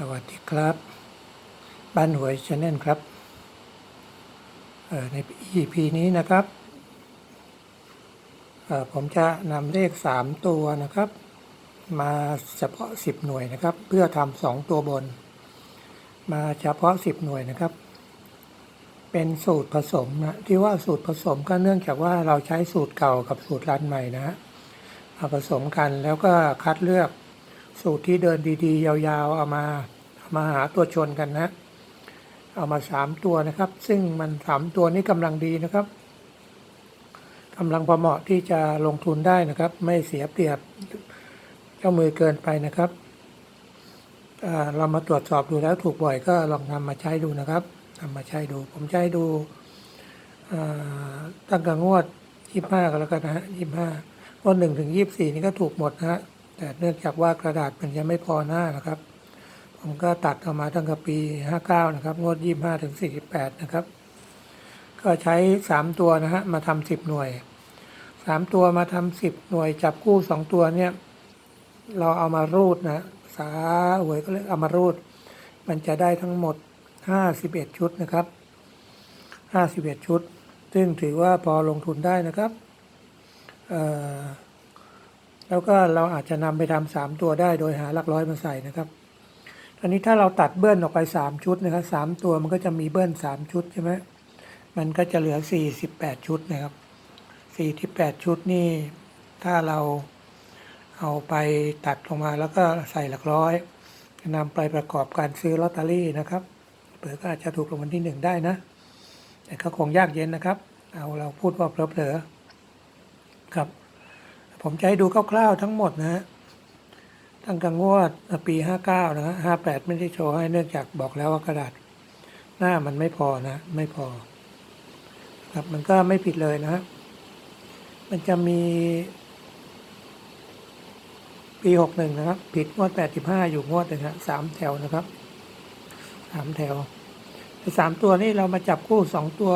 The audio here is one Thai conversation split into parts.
สวัสดีครับ บ้านหวยชาแนลครับใน EP นี้นะครับ ผมจะนำเลข 3 ตัวนะครับ มาเฉพาะ 10 หน่วยนะครับ เพื่อทำสองตัวบน มาเฉพาะ 10 หน่วยนะครับ เป็นสูตรผสมนะที่ว่าสูตรผสมก็เนื่องจากว่าเราใช้สูตรเก่ากับสูตรรันใหม่นะฮะมาผสมกันแล้วก็คัดเลือก สูตรที่เดินดีๆ ยาวๆ เอามาเอามาหาตัวชนกันนะ เอามาสามตัวนะครับ ซึ่งมันสามตัวนี้กำลังดีนะครับกำลังพอเหมาะที่จะลงทุนได้นะครับ ไม่เสียเปรียบเจ้ามือเกินไปนะครับเรามาตรวจสอบดูแล้วถูกบ่อยก็ลองนำมาใช้ดูนะครับนำมาใช้ดู ผมใช้ดูตั้งแต่งวดยี่ห้าก็แล้วกันนะฮะยี่ห้างวดหนึ่งถึงยี่สี่นี่ก็ถูกหมดนะฮะ แต่เนื่องจากว่ากระดาษมันยังไม่พอหน้านะครับ ผมก็ตัดออกมาตั้งแต่ปี 59 นะครับ งวด 25 ถึง 48 นะครับ ก็ใช้ 3 ตัวนะฮะ มาทำ10 หน่วย 3 ตัวมาทำ10 หน่วย จับคู่ 2 ตัวเนี่ย เราเอามารูดนะสาหวยก็เลยเอามารูด มันจะได้ทั้งหมด 51 ชุดนะครับ 51 ชุด ซึ่งถือว่าพอลงทุนได้นะครับ เอ่อ แล้วก็เราอาจจะนำไปทำสามตัวได้โดยหาหลักร้อยมาใส่นะครับอันนี้ถ้าเราตัดเบิ้ลออกไปสามชุดนะครับสามตัวมันก็จะมีเบิ้ลสามชุดใช่ไหมมันก็จะเหลือสี่สิบแปดชุดนะครับสี่สิบแปดชุดนี่ ถ้าเราเอาไปตัดลงมาแล้วก็ใส่หลักร้อยนำไปประกอบการซื้อลอตเตอรี่นะครับเผื่อก็อาจจะถูกรางวัลที่หนึ่งได้นะ แต่ก็คงยากเย็นนะครับ เอาเราพูดว่าเพลอๆครับ ผมจะให้ดูคร่าวๆทั้งหมดนะฮะตั้งแต่งวดปี59นะฮะ58ไม่ได้โชว์ให้เนื่องจากบอกแล้วว่ากระดาษ หน้ามันไม่พอนะ ไม่พอ ครับมันก็ไม่ผิดเลยนะฮะมันจะมี ปี61นะครับ ผิดงวด85อยู่งวดหนึงฮะสามแถวนะครับสามแถวไอ้สามตัวนี้เรามาจับคู่สองตัว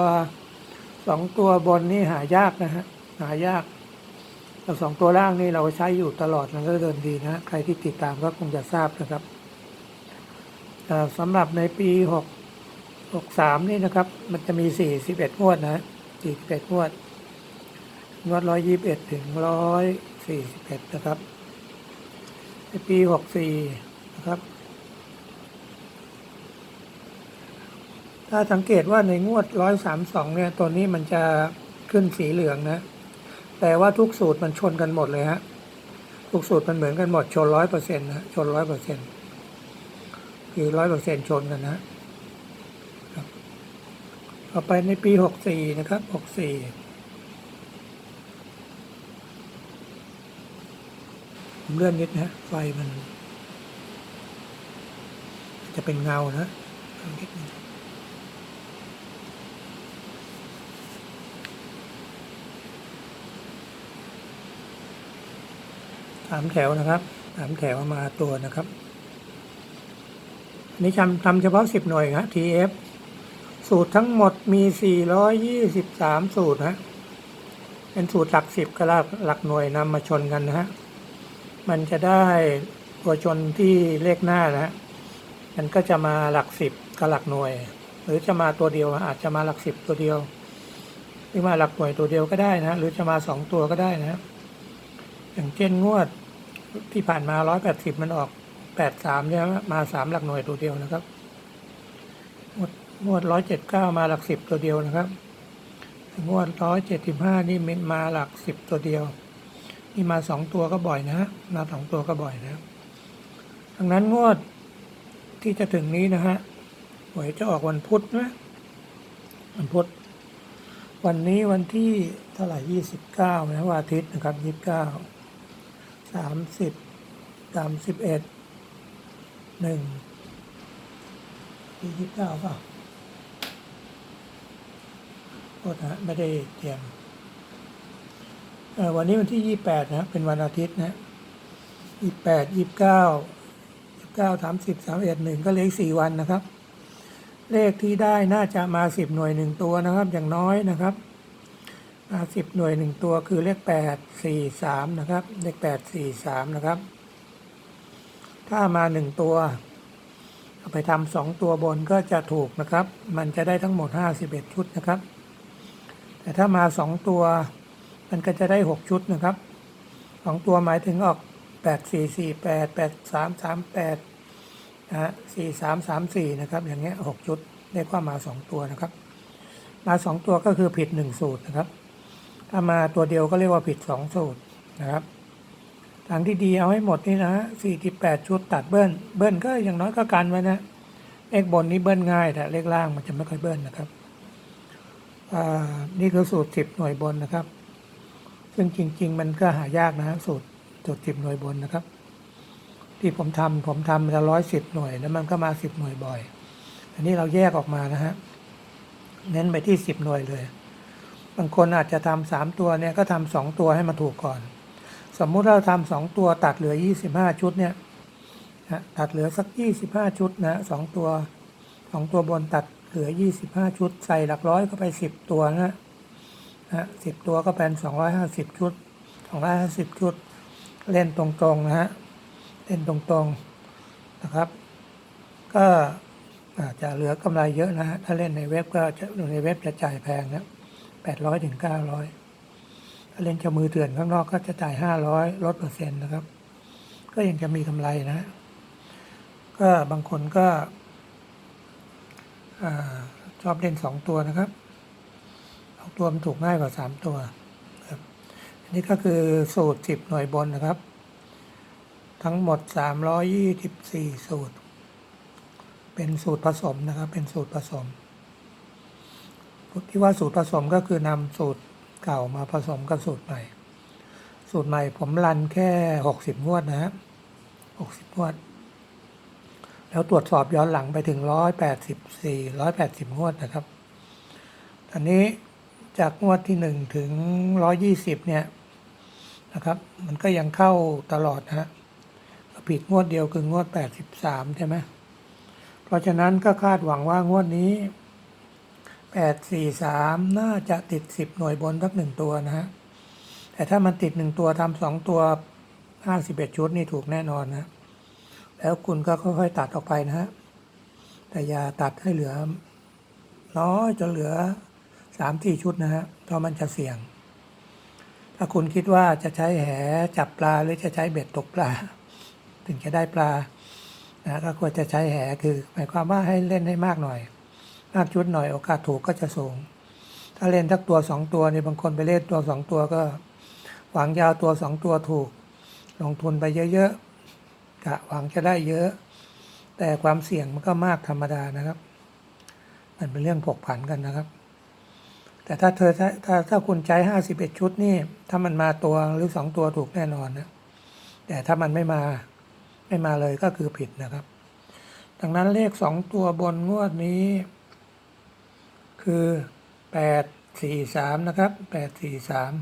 สองตัวบนนี่หายากนะฮะหายาก เราสองตัวล่างนี่เราใช้อยู่ตลอดมันก็เดินดีนะ ใครที่ติดตามก็คงจะทราบนะครับอ่สำหรับในปีหกหกสามนี่นะครับ มันจะมีสี่สิบเอ็ดงวดนะสี่สิบเอ็ดงวดงวดร้อยยี่สิบเอ็ดถึงร้อยสี่สิบเอ็ดนะครับ ในปีหกสี่นะครับ ถ้าสังเกตว่าในงวดร้อยสามสองเนี่ย ตัวนี้มันจะขึ้นสีเหลืองนะ แต่ว่าทุกสูตรมันชนกันหมดเลยฮะทุกสูตรมันเหมือนกันหมดชนร้อยเปอร์เซ็นต์นะชนร้อยเปอร์เซ็นต์คือร้อยเปอร์เซ็นต์ชนกันนะต่อไปในปีหกสี่นะครับหกสี่ผมเลื่อนนิดนะไฟมัน จะเป็นเงานะเอานิดนึง สามแถวนะครับสามแถวมาตัวนะครับอันนี้ทำทำเฉพาะสิบหน่วยครับ TF สูตรทั้งหมดมีสี่ร้อยยี่สิบสามสูตรฮะเป็นสูตรหลักสิบกับหลักหลักหน่วยนำมาชนกันนะฮะมันจะได้ตัวชนที่เลขหน้านะฮะมันก็จะมาหลักสิบกับหลักหน่วย หรือจะมาตัวเดียวอาจจะมาหลักสิบตัวเดียว หรือมาหลักหน่วยตัวเดียวก็ได้นะ หรือจะมาสองตัวก็ได้นะ อย่างเช่นงวดที่ผ่านมาร้อยแปดสิบมันออกแปดสามเนี่ยมาสามหลักหน่วยตัวเดียวนะครับ งวดงวดร้อยเจ็ดเก้ามาหลักสิบตัวเดียวนะครับงวดร้อยเจ็ดสิบห้านี่มันมาหลักสิบตัวเดียว นี่มาสองตัวก็บ่อยนะฮะมาสองตัวก็บ่อยนะครับดังนั้นงวดที่จะถึงนี้นะฮะหวยจะออกวันพุธนะวันพุธวันนี้วันที่เท่าไหร่ยี่สิบเก้านะวันอาทิตย์นะครับยี่สิบเก้า สามสิบสามสิบเอ็ดหนึ่งยี่สิบเก้าเปล่าโทษนะไม่ได้เตรียมวันนี้วันที่ยี่แปดนะ เป็นวันอาทิตย์นะยี่แปดยี่เก้ายี่เก้าสามสิบสามเอ็ดหนึ่งก็เหลืออีกสี่วันนะครับ เลขที่ได้น่าจะมาสิบหน่วยหนึ่งตัวนะครับ อย่างน้อยนะครับ สิบหน่วยหนึ่งตัวคือเลขแปดสี่สามนะครับ เลขแปดสี่สามนะครับ ถ้ามาหนึ่งตัวเอาไปทำสองตัวบนก็จะถูกนะครับ มันจะได้ทั้งหมด51ชุดนะครับ แต่ถ้ามาสองตัว มันก็จะได้6ชุดนะครับสองตัวหมายถึงออก8 4 4 8 8 3 3 8นะฮะ4 3 3 4นะครับ อย่างเงี้ย6ชุดเรียกว่ามา2ตัวนะครับ มา2ตัวก็คือผิด1สูตรนะครับ ถ้ามาตัวเดียวก็เรียกว่าผิด2สูตรนะครับทางที่ดีเอาให้หมดนี่นะฮะ48ชุดตัดเบิ้ล เบิ้ลก็อย่างน้อยก็กันไว้นะ เลขบนนี้เบิ้ลง่ายแต่เลขล่างมันจะไม่ค่อยเบิ้ลนะครับอ่านี่คือสูตร10หน่วยบนนะครับ ซึ่งจริง ๆ มันก็หายากนะสูตรสูตร10หน่วยบนนะครับ ที่ผมทำผมทำจะร้อยสิบหน่วยแล้วมันก็มา10หน่วยบ่อย อันนี้เราแยกออกมานะฮะ เน้นไปที่10หน่วยเลย บางคนอาจจะทำสามตัวเนี่ยก็ทำสองตัวให้มันถูกก่อน สมมุติเราทำสองตัวตัดเหลือ25ชุดเนี่ยตัดเหลือสัก25ชุดนะสองตัวสองตัวบนตัดเหลือ25ชุด ใส่หลักร้อยเข้าไป10ตัวนะนะสิบตัวก็เป็น250ชุด250ชุด เล่นตรงๆนะฮะเล่นตรงๆนะครับ ก็อาจจะเหลือกำไรเยอะนะฮะถ้าเล่นในเว็บก็จะในเว็บจะจ่ายแพงนะ 800ถึง900 ถ้าเล่นจ้ามือเถื่อนข้างนอกก็จะจ่าย 500 ลดเปอร์เซ็นต์นะครับ ก็ยังจะมีกำไรนะ ก็บางคนก็อชอบเล่นสองตัวนะครับสองตัวมันถูกง่ายกว่าสามตัวครับอันนี้ก็คือสูตรสิบหน่วยบนนะครับ ทั้งหมดสามร้อยี่สิบสี่สูตร เป็นสูตรผสมนะครับ เป็นสูตรผสม ที่ว่าสูตรผสมก็คือนำสูตรเก่ามาผสมกับสูตรใหม่ สูตรใหม่ผมรันแค่หกสิบงวดนะฮะหกสิบงวด แล้วตรวจสอบย้อนหลังไปถึงร้อยแปดสิบสี่ร้อยแปดสิบงวดนะครับอันนี้จากงวดที่หนึ่งถึงร้อยี่สิบเนี่ยนะครับ มันก็ยังเข้าตลอดนะฮะผิดงวดเดียวคืองวดแปดสิบสามใช่ไหมเพราะฉะนั้นก็คาดหวังว่างวดนี้ แปดสี่สามน่าจะติดสิบหน่วยบนสักหนึ่งตัวนะฮะ แต่ถ้ามันติดหนึ่งตัวทำสองตัวห้าสิบเอ็ดชุดนี่ถูกแน่นอนนะ แล้วคุณก็ค่อยๆตัดออกไปนะฮะ แต่อย่าตัดให้เหลือ น้อยจนเหลือสามสี่ชุดนะฮะ เพราะมันจะเสี่ยง ถ้าคุณคิดว่าจะใช้แหจับปลาหรือจะใช้เบ็ดตกปลา ถึงจะได้ปลานะก็ควรจะใช้แหคือ หมายความว่าให้เล่นให้มากหน่อย มากชุดหน่อยโอกาสถูกก็จะสูง ถ้าเล่นทักตัวสองตัวเนี่ยบางคนไปเล่นตัวสองตัวก็หวังยาวตัวสองตัวถูก ลงทุนไปเยอะๆกะหวังจะได้เยอะ แต่ความเสี่ยงมันก็มากธรรมดานะครับ มันเป็นเรื่องผกผันกันนะครับ แต่ถ้าเธอถ้าถ้าถ้าคุณใช้ห้าสิบเอ็ดชุดนี่ ถ้ามันมาตัวหรือสองตัวถูกแน่นอนนะแต่ถ้ามันไม่มาไม่มาเลยก็คือผิดนะครับ ดังนั้นเลขสองตัวบนงวดนี้ คือแปดสี่สามนะครับแปดสี่สาม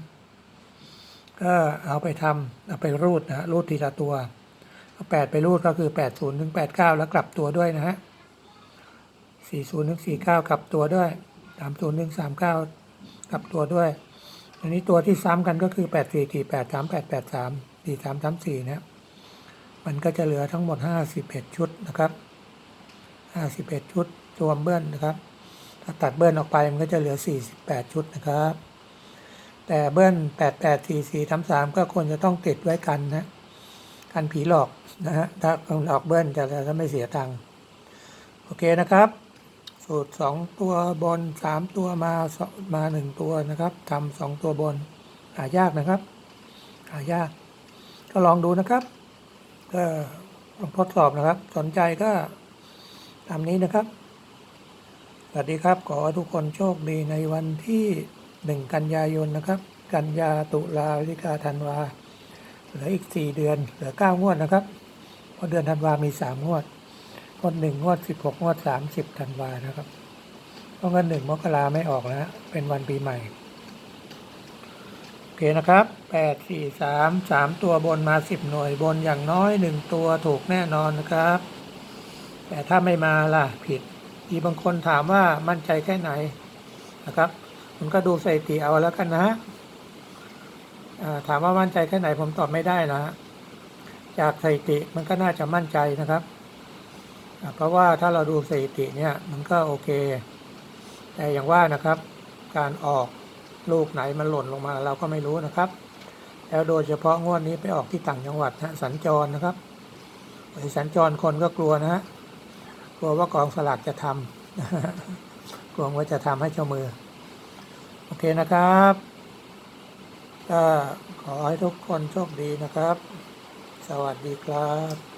ก็เอาไปทำเอาไปรูดนะฮะรูดทีละตัวเอาแปดไปรูดก็คือแปดศูนย์ถึงแปดเก้าแล้วกลับตัวด้วยนะฮะสี่ศูนย์ถึงสี่เก้ากลับตัวด้วยสามศูนย์ถึงสามเก้ากลับตัวด้วย อันนี้ตัวที่ซ้ำกันก็คือแปดสี่สี่แปดสามแปดแปดสามสี่สามสามสี่นะมันก็จะเหลือทั้งหมดห้าสิบเอ็ดชุดนะครับห้าสิบเอ็ดชุดรวมเบิ้ลนะครับ ถ้าตัดเบิ้ลออกไปมันก็จะเหลือสี่สิบแปดชุดนะครับ แต่เบิ้ลแปดแปดทีสี่ทำสามก็ควรจะต้องติดไว้กันนะกันผีหลอกนะฮะถ้าหลอกเบิ้ลจะจะไม่เสียตังค์โอเคนะครับ สูตรสองตัวบนสามตัวมามาหนึ่งตัวนะครับทำสองตัวบนหายากนะครับ หายาก ก็ลองดูนะครับ ก็ลองทดสอบนะครับ สนใจก็ตามนี้นะครับ สวัสดีครับขอทุกคนโชคดีในวันที่หนึ่งกันยายนนะครับ กันยาตุลาพฤศจิกาธันวาเหลืออีกสี่เดือนเหลือเก้างวดนะครับเพราะเดือนธันวามีสามงวดงวดหนึ่งงวดสิบหกงวดสามสิบธันวานะครับ เพราะงั้นหนึ่งมกราไม่ออกแล้ว เป็นวันปีใหม่ โอเคนะครับแปดสี่สามสามตัวบนมาสิบหน่วยบนอย่างน้อยหนึ่งตัวถูกแน่นอนนะครับ แต่ถ้าไม่มาล่ะผิด มีบางคนถามว่ามั่นใจแค่ไหนนะครับคุณก็ดูสถิติเอาแล้วกันนะถามว่ามั่นใจแค่ไหนผมตอบไม่ได้นะจากสถิติมันก็น่าจะมั่นใจนะครับเพราะว่าถ้าเราดูสถิติเนี่ยมันก็โอเค แต่อย่างว่านะครับ การออกลูกไหนมันหล่นลงมาเราก็ไม่รู้นะครับ แล้วโดยเฉพาะงวดนี้ไปออกที่ต่างจังหวัดนะสัญจรนะครับไอ้สัญจรคนก็กลัวนะฮะ กลัวว่ากองสลากจะทำกลัวว่าจะทำให้เจ้ามือ โอเคนะครับก็ขอให้ทุกคนโชคดีนะครับ สวัสดีครับ